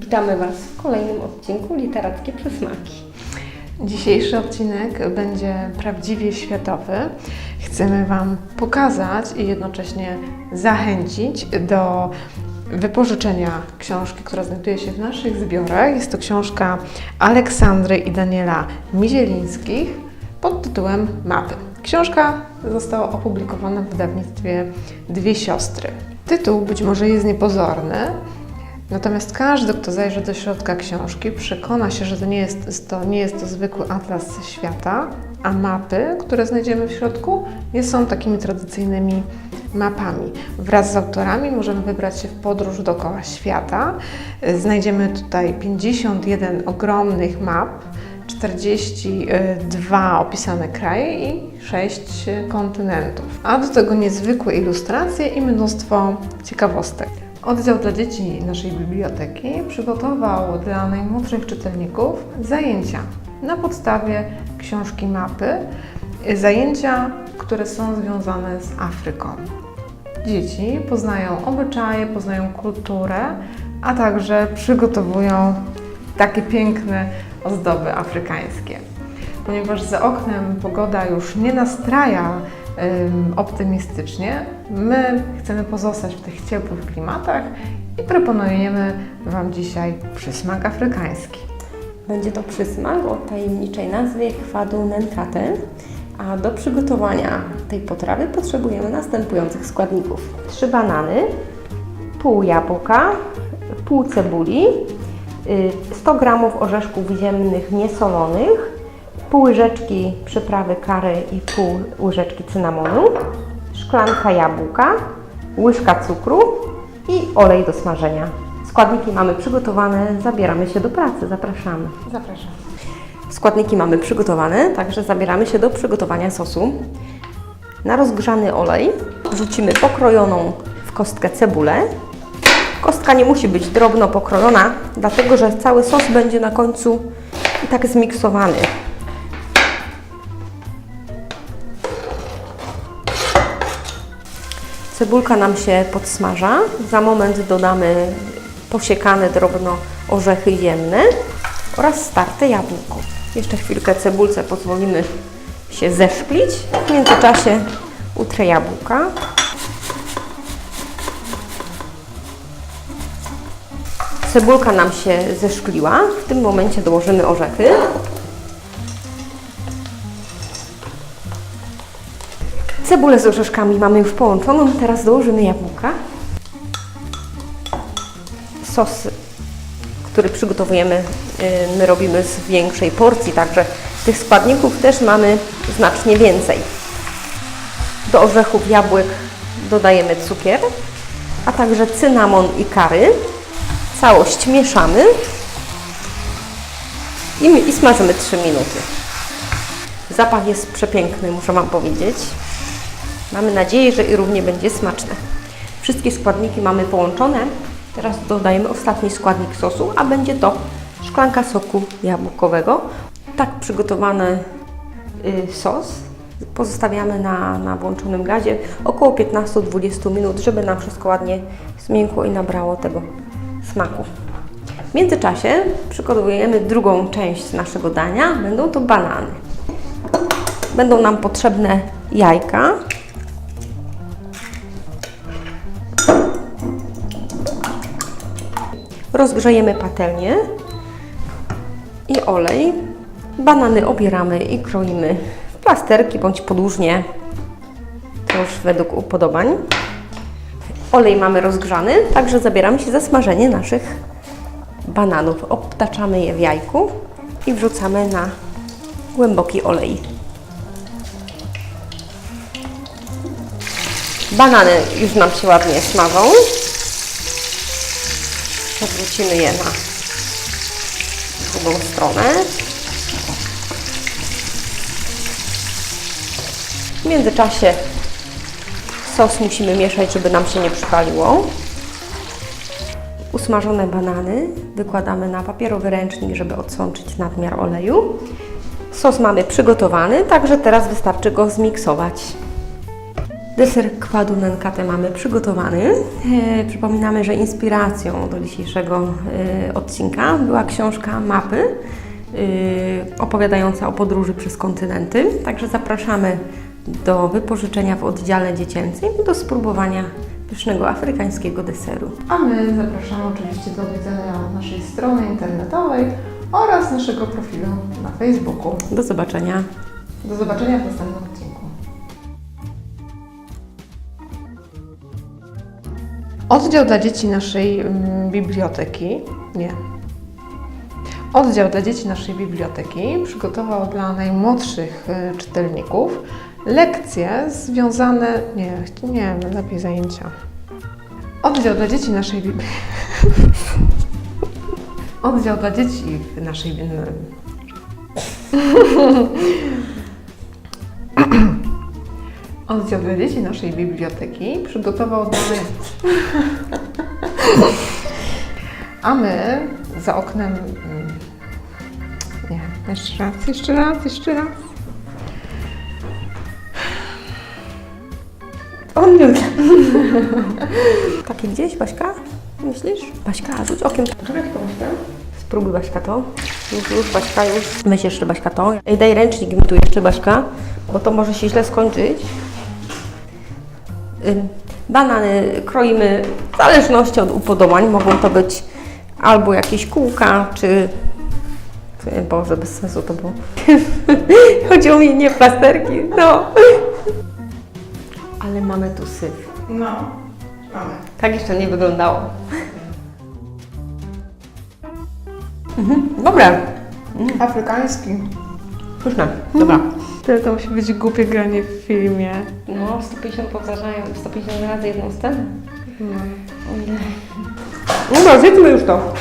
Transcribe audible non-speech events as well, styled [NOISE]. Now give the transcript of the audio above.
Witamy Was w kolejnym odcinku Literackie Przysmaki. Dzisiejszy odcinek będzie prawdziwie światowy. Chcemy Wam pokazać i jednocześnie zachęcić do wypożyczenia książki, która znajduje się w naszych zbiorach. Jest to książka Aleksandry i Daniela Mizielińskich pod tytułem Mapy. Książka została opublikowana w wydawnictwie Dwie Siostry. Tytuł być może jest niepozorny, Natomiast każdy, kto zajrzy do środka książki, przekona się, że to nie jest to, nie jest to zwykły atlas świata, a mapy, które znajdziemy w środku, nie są takimi tradycyjnymi mapami. Wraz z autorami możemy wybrać się w podróż dookoła świata. Znajdziemy tutaj 51 ogromnych map, 42 opisane kraje i 6 kontynentów. A do tego niezwykłe ilustracje i mnóstwo ciekawostek. Oddział dla dzieci naszej biblioteki przygotował dla najmłodszych czytelników zajęcia na podstawie książki mapy, zajęcia, które są związane z Afryką. Dzieci poznają obyczaje, poznają kulturę, a także przygotowują takie piękne ozdoby afrykańskie. Ponieważ za oknem pogoda już nie nastraja optymistycznie, my chcemy pozostać w tych ciepłych klimatach i proponujemy Wam dzisiaj przysmak afrykański. Będzie to przysmak o tajemniczej nazwie chwadu nenkate, a do przygotowania tej potrawy potrzebujemy następujących składników. Trzy banany, pół jabłka, pół cebuli, y, 100 g orzeszków ziemnych niesolonych, pół łyżeczki przyprawy kary i pół łyżeczki cynamonu, szklanka jabłka, łyżka cukru i olej do smażenia. Składniki mamy przygotowane, zabieramy się do pracy, zapraszamy. Zapraszam. Składniki mamy przygotowane, także zabieramy się do przygotowania sosu. Na rozgrzany olej wrzucimy pokrojoną w kostkę cebulę. Kostka nie musi być drobno pokrojona, dlatego że cały sos będzie na końcu i tak zmiksowany. Cebulka nam się podsmaża. Za moment dodamy posiekane drobno orzechy ziemne oraz starte jabłko. Jeszcze chwilkę cebulce pozwolimy się zeszklić. W międzyczasie utrę jabłka. Cebulka nam się zeszkliła. W tym momencie dołożymy orzechy. Cebulę z orzeszkami mamy już połączoną. Teraz dołożymy jabłka. Sos, który przygotowujemy, y, my robimy z większej porcji, także tych składników też mamy znacznie więcej. Do orzechów jabłek dodajemy cukier, a także cynamon i kary. Całość mieszamy i, i smażymy 3 minuty. Zapach jest przepiękny, muszę Wam powiedzieć. Mamy nadzieję, że i równie będzie smaczne. Wszystkie składniki mamy połączone. Teraz dodajemy ostatni składnik sosu, a będzie to szklanka soku jabłkowego. Tak przygotowany y, sos pozostawiamy na, na włączonym gazie około 15-20 minut, żeby nam wszystko ładnie zmiękło i nabrało tego smaku. W międzyczasie przygotowujemy drugą część naszego dania. Będą to banany. Będą nam potrzebne jajka, Rozgrzejemy patelnię i olej. Banany obieramy i kroimy w plasterki bądź podłużnie, to już według upodobań. Olej mamy rozgrzany, także zabieramy się za smażenie naszych bananów. Obtaczamy je w jajku i wrzucamy na głęboki olej. Banany już nam się ładnie smażą. Przewrócimy je na drugą stronę. W międzyczasie sos musimy mieszać, żeby nam się nie przypaliło. Usmażone banany wykładamy na papierowy ręcznik, żeby odsączyć nadmiar oleju. Sos mamy przygotowany, także teraz wystarczy go zmiksować. Deser kwadu nenkate mamy przygotowany. E, przypominamy, że inspiracją do dzisiejszego e, odcinka była książka Mapy e, opowiadająca o podróży przez kontynenty. Także zapraszamy do wypożyczenia w oddziale dziecięcym i do spróbowania pysznego afrykańskiego deseru. A my zapraszamy oczywiście do odwiedzenia naszej strony internetowej oraz naszego profilu na Facebooku. Do zobaczenia. Do zobaczenia w następnym odcinku. Oddział dla dzieci naszej mm, biblioteki, nie. Oddział dla dzieci naszej biblioteki przygotował dla najmłodszych y, czytelników lekcje związane, nie, nie, lepiej zajęcia. Oddział dla dzieci naszej biblioteki. [LAUGHS] Oddział dla dzieci naszej Oddział dla dzieci naszej biblioteki przygotował dla [LAUGHS] A my za oknem. mm, Nie, jeszcze raz, jeszcze raz, jeszcze raz. On nie [LAUGHS] Takie gdzieś, Baśka? Myślisz? Baśka, rzuć okiem. Czekaj. Spróbuj Baśka to. Już, już, Baśka, już. Weź jeszcze Baśka to. Ej, daj ręcznik mi tu jeszcze, Baśka, bo to może się źle skończyć. Banany kroimy w zależności od upodobań. Mogą to być albo jakieś kółka, czy... Boże, bez sensu to było. [LAUGHS] Chodziło mi nie plasterki, no. Ale mamy tu syf. No, mamy. Tak jeszcze nie wyglądało. Mhm, dobre. Afrykański. Pyszne. Dobra. Tyle to musi być głupie granie w filmie. No, 150 powtarzają, 150 razy jedną scenę. No. O ile. Dobra, zjedzmy już to.